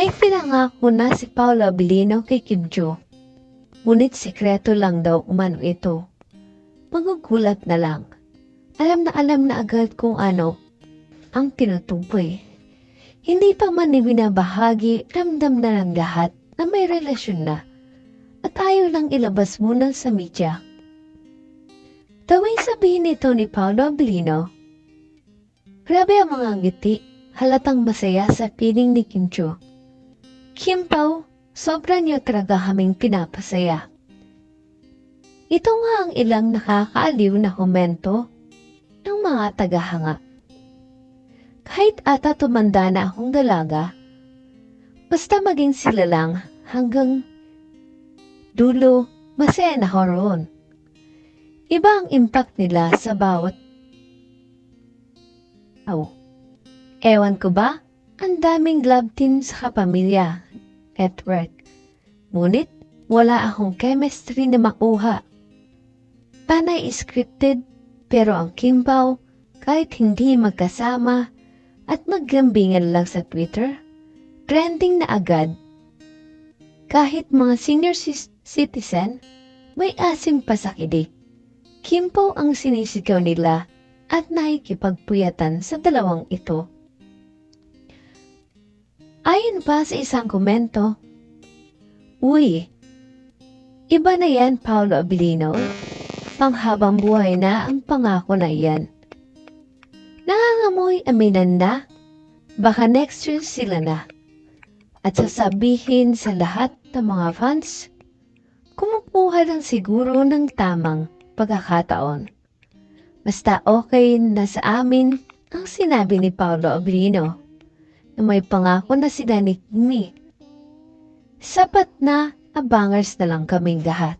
May pinangako na si Paolo Abilino kay Kim Jo. Ngunit sikreto lang daw umano ito. Magugulat na lang. Alam na alam na agad kung ano ang tinutukoy. Hindi pa man ni binabahagi, ramdam na ng lahat na may relasyon na at ayaw lang ilabas muna sa media. Tawing sabihin nito ni Paolo Abilino, Grabe ang mga ngiti, halatang masaya sa piling ni Kim Jo. Kim Pao, sobra niyo talaga kaming pinapasaya. Ito nga ang ilang nakakaaliw na komento ng mga tagahanga. Kahit ata tumanda na akong dalaga, basta maging sila lang hanggang dulo, masaya na ako roon. Iba ang impact nila sa bawat tao. Ewan ko ba, ang daming love team sa kapamilya at work. Ngunit, wala akong chemistry na makuha. Panay scripted, pero ang Kimbao, kahit hindi magkasama at maglambingan lang sa Twitter, trending na agad. Kahit mga senior citizen, may asim pa sa kidik. Kimpo ang sinisigaw nila at nakikipagpuyatan sa dalawang ito. Ayon pa sa isang komento, Uy, iba na yan, Paolo Abilino. Panghabang buhay na ang pangako na yan. Nangangamoy aminan na, baka next year sila na. At sasabihin sa lahat ng mga fans, kumukuha lang siguro ng tamang pagkakataon. Basta okay na sa amin ang sinabi ni Paolo Abilino na may pangako na sila ni Kimi. Sapat na abangers na lang kaming lahat.